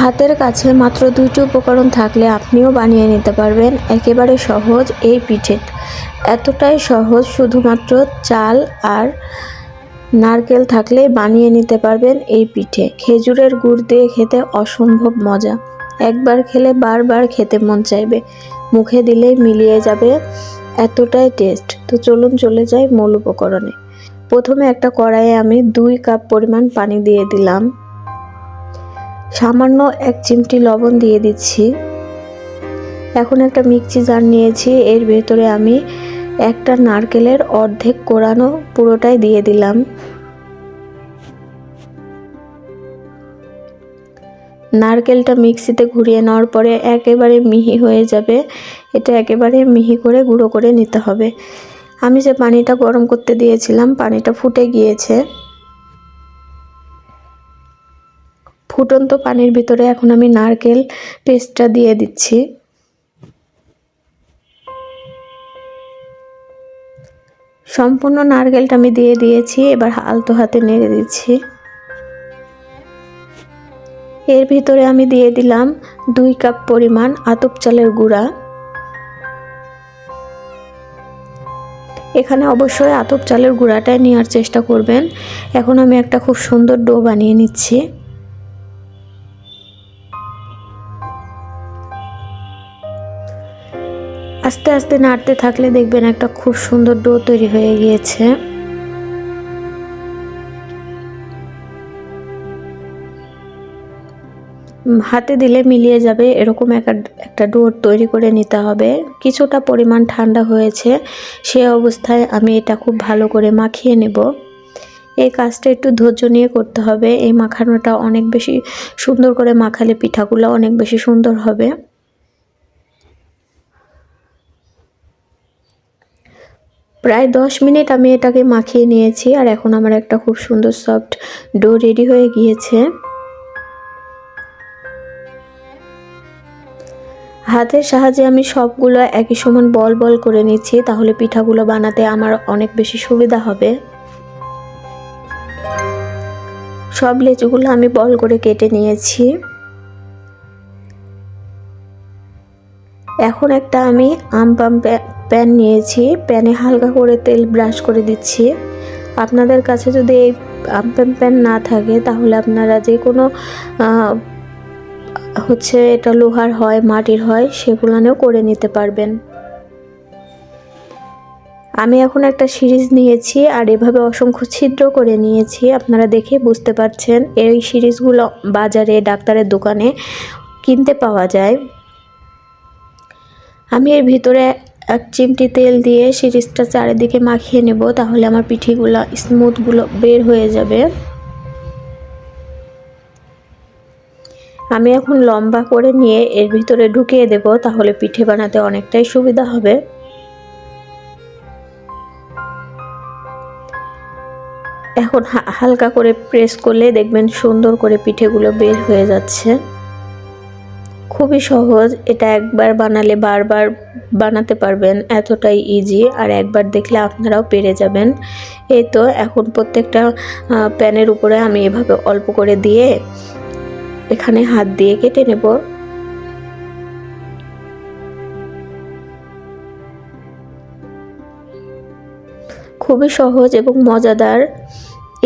হাতের কাছে মাত্র দুইটি উপকরণ থাকলে আপনিও বানিয়ে নিতে পারবেন। একেবারে সহজ এই পিঠে। এতটাই সহজ শুধুমাত্র চাল আর নারকেল থাকলেই বানিয়ে নিতে পারবেন এই পিঠে। খেজুরের গুড় দিয়ে খেতে অসম্ভব মজা। একবার খেলে বারবার খেতে মন চাইবে। মুখে দিলেই মিলিয়ে যাবে। এতটাই টেস্ট। তো চলুন চলে যাই মূল উপকরণে। প্রথমে একটা কড়াইয়ে আমি দুই কাপ পরিমাণ পানি দিয়ে দিলাম। সামান্য এক চিমটি লবণ দিয়ে দিচ্ছি। এখন একটা মিক্সি জার নিয়েছি, এর ভেতরে আমি একটা নারকেলের অর্ধেক কোরানো পুরোটাই দিয়ে দিলাম। নারকেলটা মিক্সিতে ঘুরিয়ে নেওয়ার পরে একেবারে মিহি হয়ে যাবে। এটা একেবারে মিহি করে গুঁড়ো করে নিতে হবে। আমি যে পানিটা গরম করতে দিয়েছিলাম, পানিটা ফুটে গিয়েছে। ফুটন্ত পানির ভিতরে এখন আমি নারকেল পেস্টটা দিয়ে দিচ্ছি। সম্পূর্ণ নারকেলটা আমি দিয়ে দিয়েছি, এবার আলতো হাতে নেড়ে দিচ্ছি। এর ভিতরে আমি দিয়ে দিলাম দুই কাপ পরিমাণ আতপ চালের গুঁড়া। এখানে অবশ্যই আতপ চালের গুঁড়াটাই নেওয়ার চেষ্টা করবেন। এখন আমি একটা খুব সুন্দর ডো বানিয়ে নিচ্ছি। আস্তে আস্তে নাড়তে থাকলে দেখবেন একটা খুব সুন্দর ডো তৈরি হয়ে গিয়েছে। হাতে দিলে মিলিয়ে যাবে, এরকম একটা ডো তৈরি করে নিতে হবে। কিছুটা পরিমাণ ঠান্ডা হয়েছে, সে অবস্থায় আমি এটা খুব ভালো করে মাখিয়ে নেব। এই কাজটা একটু ধৈর্য নিয়ে করতে হবে, এই মাখানোটা অনেক বেশি সুন্দর করে মাখালে পিঠাগুলো অনেক বেশি সুন্দর হবে। প্রায় দশ মিনিট আমি এটাকে মাখিয়ে নিয়েছি আর এখন আমার একটা খুব সুন্দর সফট ডো রেডি হয়ে গিয়েছে। হাতের সাহায্যে আমি সবগুলো একই সমান বল বল করে নিচ্ছি, তাহলে পিঠাগুলো বানাতে আমার অনেক বেশি সুবিধা হবে। সব লেচুগুলো আমি বল করে কেটে নিয়েছি। এখন একটা আমি আম পাম প্যান নিয়েছি, প্যানে হালকা করে তেল ব্রাশ করে দিচ্ছি। আপনাদের কাছে যদি এই প্যান না থাকে, তাহলে আপনারা যে কোনো হচ্ছে এটা লোহার হয়, মাটির হয় সেগুলানেও করে নিতে পারবেন। আমি এখন একটা সিরিজ নিয়েছি আর এভাবে অসংখ্য ছিদ্র করে নিয়েছি, আপনারা দেখে বুঝতে পারছেন। এই সিরিজগুলো বাজারে, ডাক্তারের দোকানে কিনতে পাওয়া যায়। আমি এর ভিতরে এক চিমটি তেল দিয়ে সিরিজটা চারিদিকে মাখিয়ে নেব, তাহলে আমার পিঠিগুলো স্মুথগুলো বের হয়ে যাবে। আমি এখন লম্বা করে নিয়ে এর ভিতরে ঢুকিয়ে দেব, তাহলে পিঠে বানাতে অনেকটাই সুবিধা হবে। এখন হালকা করে প্রেস করলে দেখবেন সুন্দর করে পিঠেগুলো বের হয়ে যাচ্ছে। খুবই সহজ। এটা একবার বানালে বারবার বানাতে পারবেন, এতটাই ইজি আর একবার দেখলে আপনারাও পেরে যাবেন। এই তো এখন প্রত্যেকটা প্যানের উপরে আমি এভাবে অল্প করে দিয়ে এখানে হাত দিয়ে কেটে নেব। খুবই সহজ এবং মজাদার।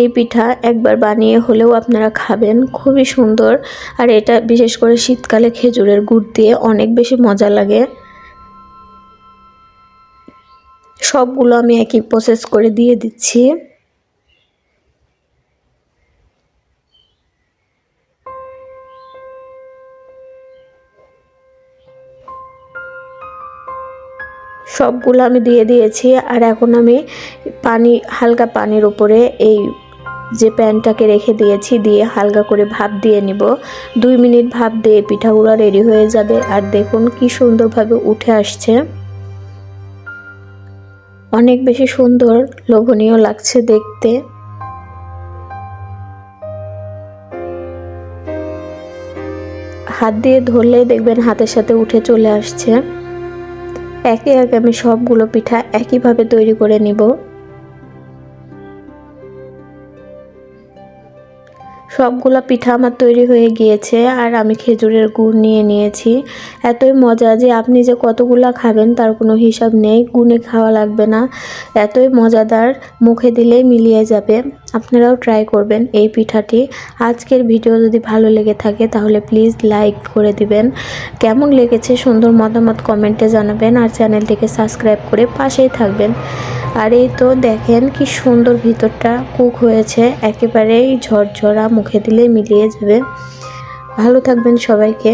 এই পিঠা একবার বানিয়ে হলেও আপনারা খাবেন, খুবই সুন্দর। আর এটা বিশেষ করে শীতকালে খেজুরের গুড় দিয়ে অনেক বেশি মজা লাগে। সবগুলো আমি একই প্রসেস করে দিয়ে দিচ্ছি। সবগুলো আমি দিয়ে দিয়েছি, আর এখন আমি পানি, হালকা পানির উপরে এই যে প্যানটাকে রেখে দিয়েছি দিয়ে হালকা করে ভাপ দিয়ে নিব। দুই মিনিট ভাপ দিয়ে পিঠাগুলো রেডি হয়ে যাবে আর দেখুন কি সুন্দরভাবে উঠে আসছে। অনেক বেশি সুন্দর, লোভনীয় লাগছে দেখতে। হাত দিয়ে ধরলে দেখবেন হাতের সাথে উঠে চলে আসছে। একে একে আমি সবগুলো পিঠা একইভাবে তৈরি করে নিব। সবগুলা পিঠা আমার তৈরি হয়ে গিয়েছে আর আমি খেজুরের গুড় নিয়ে নিয়েছি। এতই মজা যে আপনি যে কতগুলো খাবেন তার কোনো হিসাব নেই গুনে খাওয়া লাগবে না। এতই মজাদার, মুখে দিলেই মিলিয়ে যাবে। আপনারাও ট্রাই করবেন এই পিঠাটি। আজকের ভিডিও যদি ভালো লেগে থাকে তাহলে প্লিজ লাইক করে দিবেন। কেমন লেগেছে সুন্দর মতামত কমেন্টে জানাবেন আর চ্যানেলটিকে সাবস্ক্রাইব করে পাশেই থাকবেন। আর এই তো দেখেন কি সুন্দর ভিতরটা কুক হয়েছে, একেবারেই ঝরঝরা মুখে দিলে মিলিয়ে যাবে। ভালো থাকবেন সবাইকে।